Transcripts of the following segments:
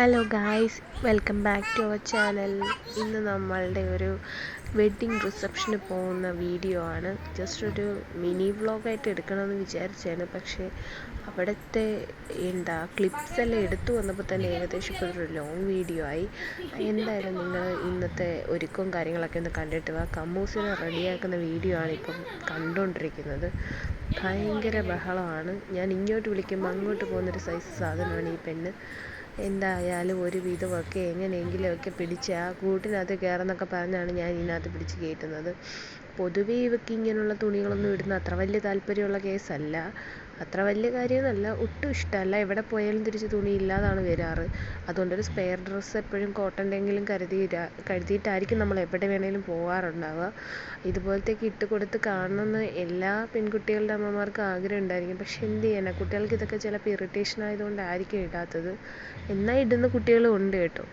Hello guys welcome back to our channel ഇന്ന് നമ്മളുടെ ഒരു വെഡ്ഡിങ് റിസപ്ഷന് പോകുന്ന വീഡിയോ ആണ്. ജസ്റ്റ് ഒരു മിനി വ്ളോഗായിട്ട് എടുക്കണമെന്ന് വിചാരിച്ചാണ് പക്ഷേ അവിടുത്തെ എന്താ ക്ലിപ്സ് എല്ലാം എടുത്തു വന്നപ്പോൾ തന്നെ ഏകദേശം ഇപ്പോൾ ഒരു ലോങ് വീഡിയോ ആയി. എന്തായാലും നിങ്ങൾ ഇന്നത്തെ ഒരുക്കവും കാര്യങ്ങളൊക്കെ ഒന്ന് കണ്ടിട്ട് വാ. കമ്മൂസിനെ റെഡിയാക്കുന്ന വീഡിയോ ആണ് ഇപ്പം കണ്ടുകൊണ്ടിരിക്കുന്നത്. ഭയങ്കര ബഹളമാണ്. ഞാൻ ഇങ്ങോട്ട് വിളിക്കുമ്പോൾ അങ്ങോട്ട് പോകുന്നൊരു സൈസ് സാധനമാണ് ഈ പെണ്ണ്. എന്തായാലും ഒരു വിധമൊക്കെ എങ്ങനെയെങ്കിലുമൊക്കെ പിടിച്ച് ആ കൂട്ടിനകത്ത് കയറെന്നൊക്കെ പറഞ്ഞാണ് ഞാൻ ഇതിനകത്ത് പിടിച്ച് കയറ്റുന്നത്. പൊതുവേ ഇവയ്ക്ക് ഇങ്ങനെയുള്ള തുണികളൊന്നും ഇടുന്ന അത്ര വലിയ താല്പര്യമുള്ള കേസല്ല. അത്ര വലിയ കാര്യമൊന്നുമല്ല. ഒട്ടും ഇഷ്ടമല്ല. എവിടെ പോയാലും തിരിച്ച് തുണി ഇല്ലാതാണ് വരാറ് അതുകൊണ്ടൊരു സ്പെയർ ഡ്രസ്സ് എപ്പോഴും കോട്ടന്റെങ്കിലും കരുതി കരുതിയിട്ടായിരിക്കും നമ്മൾ എവിടെ വേണമെങ്കിലും പോകാറുണ്ടാവുക ഇതുപോലത്തെയൊക്കെ ഇട്ട് കൊടുത്ത് കാണണമെന്ന് എല്ലാ പെൺകുട്ടികളുടെ അമ്മമാർക്കും ആഗ്രഹം ഉണ്ടായിരിക്കും. പക്ഷെ എന്ത് ചെയ്യാനാണ് കുട്ടികൾക്ക് ഇതൊക്കെ ചിലപ്പോൾ ഇറിറ്റേഷൻ ആയതുകൊണ്ടായിരിക്കും ഇടാത്തത്. എന്നാൽ ഇടുന്ന കുട്ടികളും ഉണ്ട് കേട്ടോ.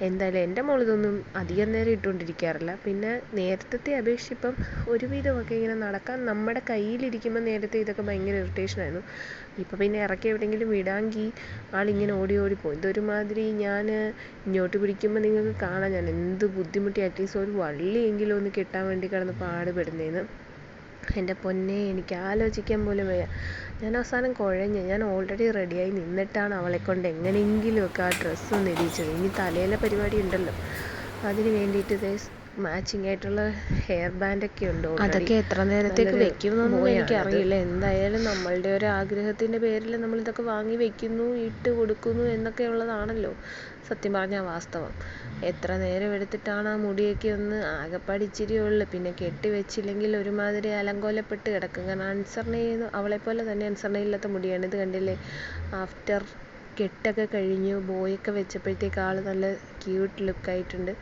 എന്തായാലും എന്റെ മോൾ ഇതൊന്നും അധികം നേരം ഇട്ടുകൊണ്ടിരിക്കാറില്ല. പിന്നെ നേരത്തെ അപേക്ഷിച്ച് ഇപ്പം ഒരുവിധമൊക്കെ ഇങ്ങനെ നടക്കാൻ നമ്മുടെ കയ്യിലിരിക്കുമ്പോൾ നേരത്തെ ഇതൊക്കെ ഭയങ്കര ഇറിറ്റേഷൻ ആയിരുന്നു. ഇപ്പം പിന്നെ ഇറക്കി എവിടെയെങ്കിലും വിടാമെങ്കിൽ ആളിങ്ങനെ ഓടി ഓടി പോകും. ഇതൊരുമാതിരി ഞാൻ ഇങ്ങോട്ട് പിടിക്കുമ്പോൾ നിങ്ങൾക്ക് കാണാം. ഞാൻ എന്ത് ബുദ്ധിമുട്ടി അറ്റ്ലീസ്റ്റ് ഒരു വള്ളിയെങ്കിലും ഒന്ന് കെട്ടാൻ വേണ്ടി കിടന്ന് പാടുപെടുന്നതെന്ന് എന്റെ പൊന്നേ എനിക്ക് ആലോചിക്കാൻ പോലും വയ്യ. ഞാൻ അവസാനം കുഴഞ്ഞ്. ഞാൻ ഓൾറെഡി റെഡിയായി നിന്നിട്ടാണ് അവളെ അവളെക്കൊണ്ട് എങ്ങനെയെങ്കിലുമൊക്കെ ആ ഡ്രസ്സ് ഒന്ന് ഇടിയിച്ചത്. ഇനി തലയിലെ പരിപാടി ഉണ്ടല്ലോ. അതിന് വേണ്ടിയിട്ട് മാച്ചിങ് ആയിട്ടുള്ള ഹെയർ ബാൻഡ് ഒക്കെ ഉണ്ട് അതൊക്കെ എത്ര നേരത്തേക്ക് വെക്കുന്നൊന്നും എനിക്കറിയില്ല. എന്തായാലും നമ്മളുടെ ഒരു ആഗ്രഹത്തിന്റെ പേരിൽ നമ്മൾ ഇതൊക്കെ വാങ്ങി വെക്കുന്നു ഇട്ട് കൊടുക്കുന്നു എന്നൊക്കെ ഉള്ളതാണല്ലോ സത്യം പറഞ്ഞാൽ വാസ്തവം. എത്ര നേരം എടുത്തിട്ടാണ് ആ മുടിയൊക്കെ ഒന്ന് ആകെപ്പാടെ ഇച്ചിരി ഉള്ളൂ. പിന്നെ കെട്ടി വെച്ചില്ലെങ്കിൽ ഒരുമാതിരി അലങ്കോലപ്പെട്ട് കിടക്കും. കാരണം അൻസറിനെ അവളെ പോലെ തന്നെ അനുസരണയില്ലാത്ത മുടിയാണ്. ഇത് കണ്ടില്ലേ? ആഫ്റ്റർ കെട്ടൊക്കെ കഴിഞ്ഞു ബോയൊക്കെ വെച്ചപ്പോഴത്തേക്ക് ആൾ നല്ല ക്യൂട്ട് ലുക്കായിട്ടുണ്ട്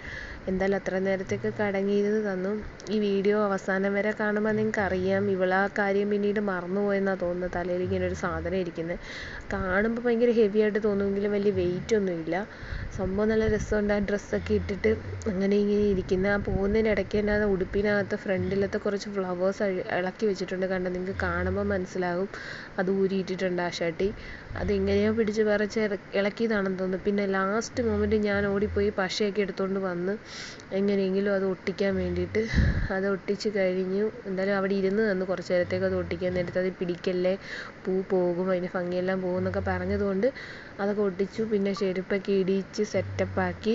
എന്തായാലും അത്ര നേരത്തേക്ക് കടങ്ങിയത് തന്നു. ഈ വീഡിയോ അവസാനം വരെ കാണുമ്പോൾ നിങ്ങൾക്ക് അറിയാം ഇവൾ ആ കാര്യം പിന്നീട് മറന്നുപോയെന്നാണ് തോന്നുന്നത്. തലയിൽ ഇങ്ങനെ ഒരു സാധനം ഇരിക്കുന്നത് കാണുമ്പോൾ ഭയങ്കര ഹെവി ആയിട്ട് തോന്നുമെങ്കിലും വലിയ വെയിറ്റ് ഒന്നുമില്ല. സംഭവം നല്ല രസമുണ്ട്. ആ ഡ്രസ്സൊക്കെ ഇട്ടിട്ട് അങ്ങനെ ഇങ്ങനെ ഇരിക്കുന്നത് ആ പോകുന്നതിനിടയ്ക്ക് തന്നെ ആ ഉടുപ്പിനകത്ത് ഫ്രണ്ടിലത്തെ കുറച്ച് ഫ്ലവേഴ്സ് ഇളക്കി വെച്ചിട്ടുണ്ട് കണ്ടോ? നിങ്ങൾക്ക് കാണുമ്പോൾ മനസ്സിലാകും. അത് ഊരിയിട്ടിട്ടുണ്ട് ആ ഷർട്ടിൽ അതെങ്ങനെയോ പിടിച്ച് പറിച്ച് ഇളക്കിയതാണെന്ന് തോന്നുന്നു. പിന്നെ ലാസ്റ്റ് മൊമെന്റ് ഞാൻ ഓടിപ്പോയി പശയൊക്കെ എടുത്തുകൊണ്ട് വന്ന് എങ്ങനെയെങ്കിലും അത് ഒട്ടിക്കാൻ വേണ്ടിയിട്ട്. അത് ഒട്ടിച്ച് കഴിഞ്ഞു എന്തായാലും അവിടെ ഇരുന്ന് തന്നു. കുറച്ച് നേരത്തേക്ക് അത് ഒട്ടിക്കാൻ നേരത്ത് അത് പിടിക്കല്ലേ? പൂ പോകും അതിന്റെ ഭംഗിയെല്ലാം പോകും എന്നൊക്കെ പറഞ്ഞതുകൊണ്ട് അതൊക്കെ ഒട്ടിച്ചു. പിന്നെ ചെരുപ്പൊക്കെ ഇടിയിച്ച് സെറ്റപ്പാക്കി.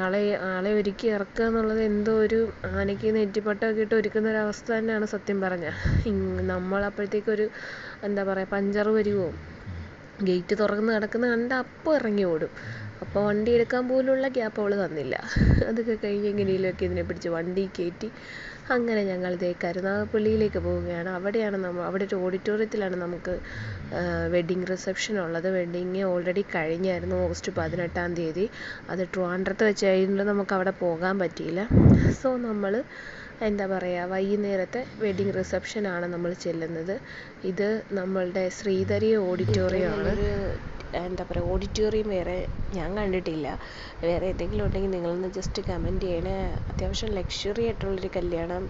ആളെ ആളെ ഒരുക്കി ഇറക്കുക എന്നുള്ളത് എന്തോ ഒരു ആനയ്ക്ക് നെറ്റിപ്പട്ടമൊക്കെ ഇട്ട് ഒരുക്കുന്ന ഒരു അവസ്ഥ തന്നെയാണ് സത്യം പറഞ്ഞാൽ. നമ്മൾ അപ്പോഴത്തേക്കൊരു എന്താ പറയുക പഞ്ചർ വരുമോ ഗേറ്റ് തുറന്ന് കിടക്കുന്നത് കണ്ടാൽ അപ്പോൾ ഇറങ്ങി ഓടും. അപ്പോൾ വണ്ടി എടുക്കാൻ പോലുള്ള ഗ്യാപ്പ് അവൾ തന്നില്ല. അതൊക്കെ കഴിഞ്ഞ് എങ്ങനെയെങ്കിലുമൊക്കെ ഇതിനെ പിടിച്ച് വണ്ടി കയറ്റി അങ്ങനെ ഞങ്ങൾ ദേ കരുനാഗപ്പള്ളിയിലേക്ക് പോവുകയാണ്. അവിടെയാണ് നമ്മൾ അവിടെ ഒരു ഓഡിറ്റോറിയത്തിലാണ് നമുക്ക് വെഡ്ഡിങ് റിസപ്ഷൻ ഉള്ളത്. വെഡ്ഡിങ് ഓൾറെഡി കഴിഞ്ഞായിരുന്നു ഓഗസ്റ്റ് പതിനെട്ടാം തീയതി. അത് ട്രിവാൻഡ്രത്ത് വെച്ചായതുകൊണ്ട് നമുക്ക് അവിടെ പോകാൻ പറ്റിയില്ല. സോ നമ്മൾ എന്താ പറയുക വൈകുന്നേരത്തെ വെഡ്ഡിങ് റിസപ്ഷനാണ് നമ്മൾ ചെല്ലുന്നത്. ഇത് നമ്മളുടെ ശ്രീധരി ഓഡിറ്റോറിയം ആണ് എന്താ പറയുക ഓഡിറ്റോറിയം വേറെ ഞാൻ കണ്ടിട്ടില്ല. വേറെ എന്തെങ്കിലും ഉണ്ടെങ്കിൽ നിങ്ങളൊന്ന് ജസ്റ്റ് കമന്റ് ചെയ്യണേ. അത്യാവശ്യം ലക്ഷറി ആയിട്ടുള്ളൊരു കല്യാണം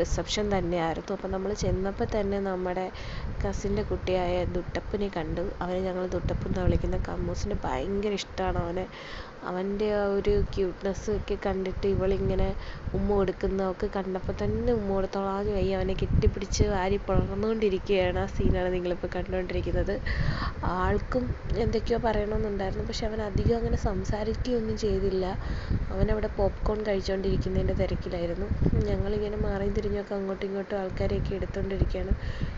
റിസപ്ഷൻ തന്നെയായിരുന്നു. അപ്പോൾ നമ്മൾ ചെന്നപ്പോൾ തന്നെ നമ്മുടെ കസിന്റെ കുട്ടിയായ ദുട്ടപ്പനെ കണ്ടു. അവനെ ഞങ്ങൾ ദുട്ടപ്പൻ എന്നാണ് വിളിക്കുന്നത് കമ്മൂസിന് ഭയങ്കര ഇഷ്ടമാണ് അവനെ. അവന്റെ ആ ഒരു ക്യൂട്ട്നെസ് ഒക്കെ കണ്ടിട്ട് ഇവളിങ്ങനെ ഉമ്മ കൊടുക്കുന്നതൊക്കെ കണ്ടപ്പോൾ തന്നെ ഉമ്മ കൊടുത്തോളാം വയ്യ അവനെ കെട്ടിപ്പിടിച്ച് വാരി പുണർന്നുകൊണ്ടിരിക്കുകയാണ് ആ സീനാണ് നിങ്ങളിപ്പോൾ കണ്ടുകൊണ്ടിരിക്കുന്നത്. ആൾക്കും എന്തൊക്കെയോ പറയണമെന്നുണ്ടായിരുന്നു. പക്ഷെ അവൻ അധികം അങ്ങനെ സംസാരിക്കുകയൊന്നും ചെയ്തില്ല. അവനവിടെ പോപ്കോൺ കഴിച്ചുകൊണ്ടിരിക്കുന്നതിന്റെ തിരക്കിലായിരുന്നു. ഞങ്ങളിങ്ങനെ മാറിയും തിരിഞ്ഞൊക്കെ അങ്ങോട്ടും ഇങ്ങോട്ടും ആൾക്കാരെയൊക്കെ എടുത്തുകൊണ്ടിരിക്കുകയാണ്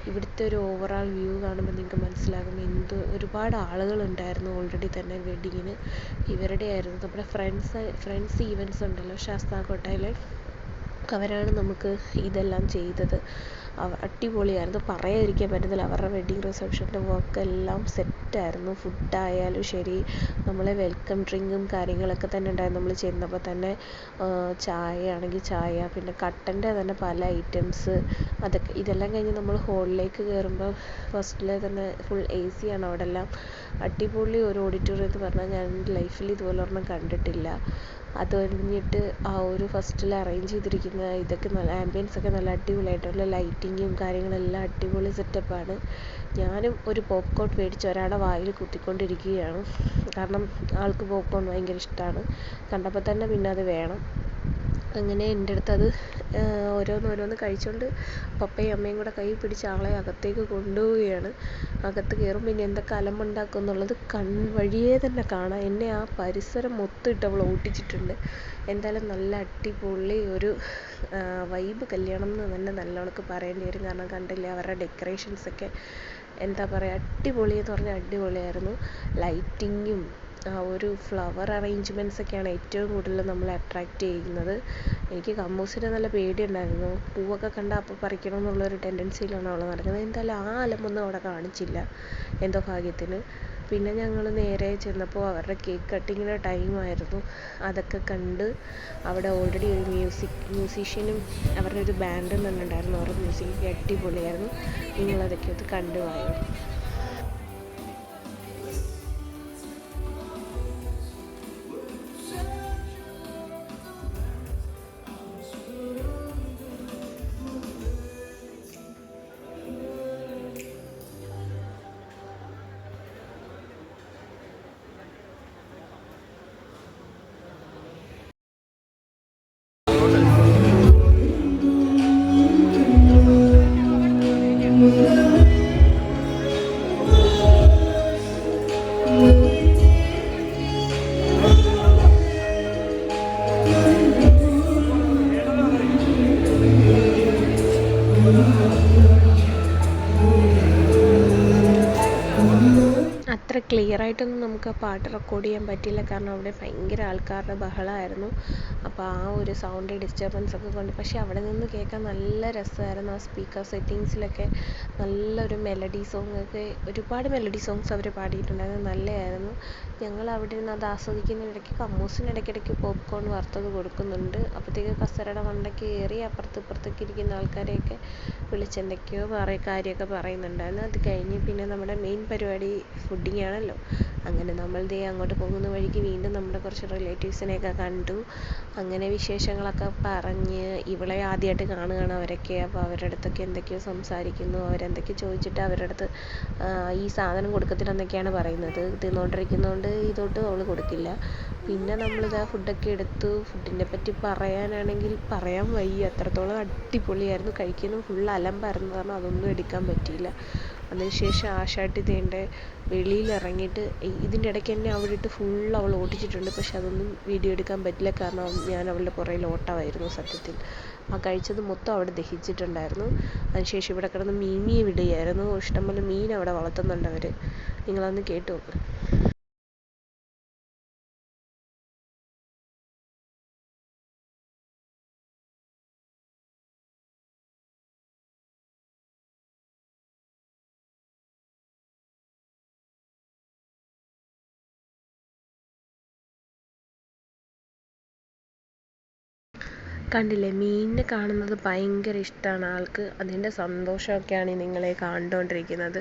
ഇവിടുത്തെ ഒരു ഓവറാൾ വ്യൂ കാണുമ്പോൾ നിങ്ങൾക്ക് മനസ്സിലാകും. എന്ത് ഒരുപാട് ആളുകളുണ്ടായിരുന്നു ഓൾറെഡി തന്നെ വെഡ്ഡിങ്ങിന് ഇവരുടെ ആയിരുന്നു നമ്മുടെ ഫ്രണ്ട്സ് ഫ്രണ്ട്സ് ഈവൻസ് ഉണ്ടല്ലോ ശാസ്താംകോട്ടയിലെ അവരാണ് നമുക്ക് ഇതെല്ലാം ചെയ്തത്. അടിപൊളിയായിരുന്നു. പറയാതിരിക്കാൻ പറ്റത്തില്ല. അവരുടെ വെഡ്ഡിങ് റിസപ്ഷന്റെ വർക്കെല്ലാം സെറ്റായിരുന്നു ഫുഡായാലും ശരി നമ്മളെ വെൽക്കം ഡ്രിങ്കും കാര്യങ്ങളൊക്കെ തന്നെ ഉണ്ടായിരുന്നു. നമ്മൾ ചെന്നപ്പോൾ തന്നെ ചായ ആണെങ്കിൽ ചായ പിന്നെ കട്ടന്റെ തന്നെ പല ഐറ്റംസ് അതൊക്കെ ഇതെല്ലാം കഴിഞ്ഞ് നമ്മൾ ഹോളിലേക്ക് കയറുമ്പോൾ ഫസ്റ്റിലെ തന്നെ ഫുൾ എ സി ആണ് അവിടെ എല്ലാം അടിപൊളി ഒരു ഓഡിറ്റോറിയം എന്ന് പറഞ്ഞാൽ ഞാൻ ലൈഫിൽ ഇതുപോലെ ഒരെണ്ണം കണ്ടിട്ടില്ല. അത് കഴിഞ്ഞിട്ട് ആ ഒരു ഫസ്റ്റിൽ അറേഞ്ച് ചെയ്തിരിക്കുന്ന ഇതൊക്കെ നല്ല ആംബിയൻസ് ഒക്കെ നല്ല അടിപൊളിയായിട്ടുള്ള ലൈറ്റിങ്ങും കാര്യങ്ങളെല്ലാം അടിപൊളി സെറ്റപ്പാണ് ഞാനും ഒരു പോപ്കോൺ മേടിച്ച് ഒരാളുടെ വായിൽ കുത്തിക്കൊണ്ടിരിക്കുകയാണ്. കാരണം ആൾക്ക് പോപ്കോൺ ഭയങ്കര ഇഷ്ടമാണ് കണ്ടപ്പോൾ തന്നെ പിന്നെ അത് വേണം. അങ്ങനെ എന്റെ അടുത്ത് അത് ഓരോന്നോരോന്ന് കഴിച്ചുകൊണ്ട് പപ്പയും അമ്മയും കൂടെ കൈ പിടിച്ച് അവളെ അകത്തേക്ക് കൊണ്ടുപോവുകയാണ്. അകത്ത് കയറുമ്പോൾ ഇനി എന്തൊക്കെ അലമ്പുണ്ടാക്കും എന്നുള്ളത് കൺ വഴിയേ തന്നെ കാണാം. എന്നെ ആ പരിസരം മൊത്തം ഇട്ട് അവൾ ഓട്ടിച്ചിട്ടുണ്ട്. എന്തായാലും നല്ല അടിപൊളി ഒരു വൈബ് കല്യാണം എന്ന് തന്നെ നല്ലോണക്ക് പറയേണ്ടി വരും. കാരണം കണ്ടില്ലേ അവരുടെ ഡെക്കറേഷൻസ് ഒക്കെ എന്താ പറയുക അടിപൊളി എന്ന് പറഞ്ഞാൽ അടിപൊളിയായിരുന്നു. ലൈറ്റിങ്ങും ആ ഒരു ഫ്ലവർ അറേഞ്ച്മെന്റ്സൊക്കെയാണ് ഏറ്റവും കൂടുതൽ നമ്മളെ അട്രാക്റ്റ് ചെയ്യുന്നത്. എനിക്ക് കമ്മൂസിനെ നല്ല പേടിയുണ്ടായിരുന്നു. പൂവൊക്കെ കണ്ടാൽ അപ്പോൾ പറിക്കണം എന്നുള്ളൊരു ടെൻഡൻസിയിലാണ് അവൾ നടക്കുന്നത്. എന്തായാലും ആ അലമ്പൊന്നും അവിടെ കാണിച്ചില്ല എന്തോ ഭാഗ്യത്തിന്. പിന്നെ ഞങ്ങൾ നേരെ ചെന്നപ്പോൾ അവരുടെ കേക്ക് കട്ടിങ്ങിന്റെ ടൈമായിരുന്നു അതൊക്കെ കണ്ട് അവിടെ ഓൾറെഡി ഒരു മ്യൂസിക് മ്യൂസീഷ്യനും അവരുടെ ഒരു ബാൻഡും തന്നെ ഉണ്ടായിരുന്നു അവരുടെ മ്യൂസിക് അടിപൊളിയായിരുന്നു. നിങ്ങളതൊക്കെ ഒന്ന് കണ്ടു വായോ? Thank you. അത്ര ക്ലിയർ ആയിട്ടൊന്നും നമുക്ക് ആ പാട്ട് റെക്കോർഡ് ചെയ്യാൻ പറ്റിയില്ല. കാരണം അവിടെ ഭയങ്കര ആൾക്കാരുടെ ബഹളമായിരുന്നു അപ്പോൾ ആ ഒരു സൗണ്ട് ഡിസ്റ്റർബൻസ് ഒക്കെ കൊണ്ട്. പക്ഷേ അവിടെ നിന്ന് കേൾക്കാൻ നല്ല രസമായിരുന്നു. ആ സ്പീക്കർ സെറ്റിങ്സിലൊക്കെ നല്ലൊരു മെലഡി സോങ് ഒക്കെ ഒരുപാട് മെലഡി സോങ്സ് അവർ പാടിയിട്ടുണ്ടായിരുന്നു. നല്ലതായിരുന്നു. ഞങ്ങൾ അവിടെ നിന്ന് അത് ആസ്വദിക്കുന്നതിനിടയ്ക്ക് കമ്മൂസിന് ഇടയ്ക്കിടയ്ക്ക് പോപ്കോൺ വറുത്തത് കൊടുക്കുന്നുണ്ട്. അപ്പോഴത്തേക്ക് കസേരയുടെ മണ്ടയ്ക്ക് കയറി അപ്പുറത്ത് ഇപ്പുറത്തൊക്കെ ഇരിക്കുന്ന ആൾക്കാരെയൊക്കെ വിളിച്ച് എന്തൊക്കെയോ പറ കാര്യമൊക്കെ പറയുന്നുണ്ടായിരുന്നു. അത് കഴിഞ്ഞ് പിന്നെ നമ്മുടെ മെയിൻ പരിപാടി ഫുഡിങ് ആണല്ലോ അങ്ങനെ നമ്മൾ ദേ അങ്ങോട്ട് പോകുന്ന വഴിക്ക് വീണ്ടും നമ്മുടെ കുറച്ച് റിലേറ്റീവ്സിനെയൊക്കെ കണ്ടു. അങ്ങനെ വിശേഷങ്ങളൊക്കെ പറഞ്ഞ് ഇവളെ ആദ്യമായിട്ട് കാണുകയാണ് അവരൊക്കെ. അപ്പോൾ അവരുടെ അടുത്തൊക്കെ എന്തൊക്കെയോ സംസാരിക്കുന്നു. അവരെന്തൊക്കെ ചോദിച്ചിട്ട് അവരുടെ അടുത്ത് ഈ സാധനം കൊടുക്കത്തില്ലെന്നൊക്കെയാണ് പറയുന്നത്. തിന്നുകൊണ്ടിരിക്കുന്നതുകൊണ്ട് ഇതൊട്ടും അവൾ കൊടുക്കില്ല. പിന്നെ നമ്മളിതാ ഫുഡൊക്കെ എടുത്തു. ഫുഡിനെ പറ്റി പറയാനാണെങ്കിൽ പറയാൻ വയ്യ. അത്രത്തോളം അടിപൊളിയായിരുന്നു. കഴിക്കുന്നു. ഫുൾ അലമ്പായിരുന്നു കാരണം അതൊന്നും എടുക്കാൻ പറ്റിയില്ല. അതിനുശേഷം ആശാട്ടി ദേണ്ടെ വെളിയിൽ ഇറങ്ങിയിട്ട് ഇതിന്റെ ഇടയ്ക്ക് എന്നെ അവിടെ ഇട്ട് ഫുൾ അവൾ ഓടിച്ചിട്ടുണ്ട്. പക്ഷെ അതൊന്നും വീഡിയോ എടുക്കാൻ പറ്റില്ല. കാരണം ഞാൻ അവളുടെ പുറകിൽ ഓട്ടമായിരുന്നു സത്യത്തിൽ. ആ കഴിച്ചത് മൊത്തം അവിടെ ദഹിച്ചിട്ടുണ്ടായിരുന്നു. അതിനുശേഷം ഇവിടെ കിടന്ന് മീമിയെ വിടുകയായിരുന്നു. ഇഷ്ടംപോലെ മീൻ അവിടെ വളർത്തുന്നുണ്ട് അവർ നിങ്ങളതൊന്ന് കേട്ട് നോക്ക്. കണ്ടില്ലേ? മീനിനെ കാണുന്നത് ഭയങ്കര ഇഷ്ടമാണ് ആൾക്ക് അതിന്റെ സന്തോഷമൊക്കെയാണ് നിങ്ങളെ കണ്ടുകൊണ്ടിരിക്കുന്നത്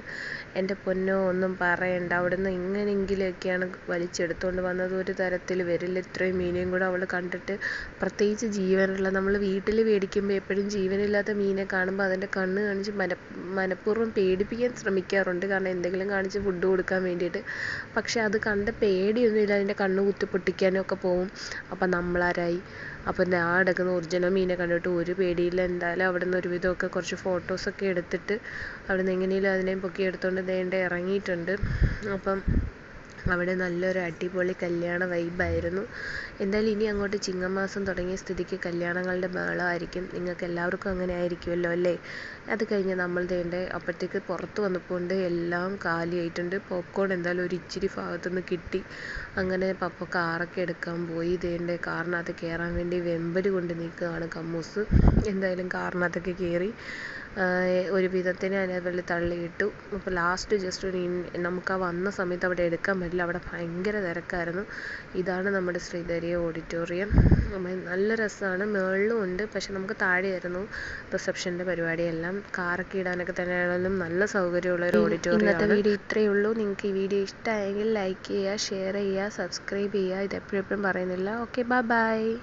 എന്റെ പൊന്നോ ഒന്നും പറയണ്ട. അവിടുന്ന് എങ്ങനെയെങ്കിലുമൊക്കെയാണ് വലിച്ചെടുത്തുകൊണ്ട് വന്നത്. ഒരു തരത്തിൽ വരില്ല ഇത്രയും മീനെയും കൂടെ അവൾ കണ്ടിട്ട് പ്രത്യേകിച്ച് ജീവനുള്ള നമ്മൾ വീട്ടിൽ മേടിക്കുമ്പോൾ എപ്പോഴും ജീവനില്ലാത്ത മീനെ കാണുമ്പോൾ അതിന്റെ കണ്ണ് കാണിച്ച് മന മനഃപൂർവം പേടിപ്പിക്കാൻ ശ്രമിക്കാറുണ്ട്. കാരണം എന്തെങ്കിലും കാണിച്ച് ഫുഡ് കൊടുക്കാൻ വേണ്ടിയിട്ട്. പക്ഷേ അത് കണ്ട പേടിയൊന്നുമില്ല. അതിന്റെ കണ്ണ് കുത്തി പൊട്ടിക്കാനും ഒക്കെ പോവും. അപ്പം നമ്മളാരായി? അപ്പം ഞാൻ കിടക്കുന്ന ഒറിജിനൽ മീനെ കണ്ടിട്ട് ഒരു പേടിയില്ല. എന്തായാലും അവിടെ നിന്ന് ഒരുവിധമൊക്കെ കുറച്ച് ഫോട്ടോസൊക്കെ എടുത്തിട്ട് അവിടെ നിന്ന് എങ്ങനെയെങ്കിലും അതിനെ പൊക്കി എടുത്തുകൊണ്ട് ദേണ്ടെ ഇറങ്ങിയിട്ടുണ്ട്. അപ്പം അവിടെ നല്ലൊരു അടിപൊളി കല്യാണ വൈബായിരുന്നു എന്തായാലും ഇനി അങ്ങോട്ട് ചിങ്ങമാസം തുടങ്ങിയ സ്ഥിതിക്ക് കല്യാണങ്ങളുടെ ബഹളമായിരിക്കും നിങ്ങൾക്ക് എല്ലാവർക്കും അങ്ങനെ ആയിരിക്കുമല്ലോ അല്ലേ? അത് കഴിഞ്ഞ് നമ്മൾ ദേണ്ടെ അപ്പോഴത്തേക്ക് പുറത്ത് വന്നപ്പോൾ ഉണ്ട് എല്ലാം കാലിയായിട്ടുണ്ട്. പോപ്കോൺ എന്തായാലും ഒരു ഇച്ചിരി ഭാഗത്തുനിന്ന് കിട്ടി. അങ്ങനെ പപ്പ കാറൊക്കെ എടുക്കാൻ പോയി. ദേണ്ടെ കാറിനകത്ത് കയറാൻ വേണ്ടി വെമ്പൽ കൊണ്ട് നിൽക്കുകയാണ് കമ്മൂസ്. എന്തായാലും കാറിനകത്തൊക്കെ കയറി. ഒരു വിധത്തിന് അതിനെ തള്ളിയിട്ടു. അപ്പോൾ ലാസ്റ്റ് ജസ്റ്റ് ഒരു നമുക്ക് ആ വന്ന സമയത്ത് അവിടെ എടുക്കാൻ പറ്റില്ല. അവിടെ ഭയങ്കര തിരക്കായിരുന്നു. ഇതാണ് നമ്മുടെ ശ്രീധരി ഓഡിറ്റോറിയം നല്ല രസമാണ് മുകളിലും ഉണ്ട്. പക്ഷെ നമുക്ക് താഴെയായിരുന്നു റിസപ്ഷന്റെ പരിപാടിയെല്ലാം. കാറൊക്കെ ഇടാനൊക്കെ തന്നെയാണെങ്കിലും നല്ല സൗകര്യമുള്ള ഒരു ഓഡിറ്റോറിയം ഇന്നത്തെ വീഡിയോ ഇത്രയേ ഉള്ളൂ. നിങ്ങൾക്ക് ഈ വീഡിയോ ഇഷ്ടമായെങ്കിൽ ലൈക്ക് ചെയ്യുക ഷെയർ ചെയ്യുക സബ്സ്ക്രൈബ് ചെയ്യുക. ഇത് എപ്പോഴും എപ്പോഴും പറയുന്നില്ല. Okay bye bye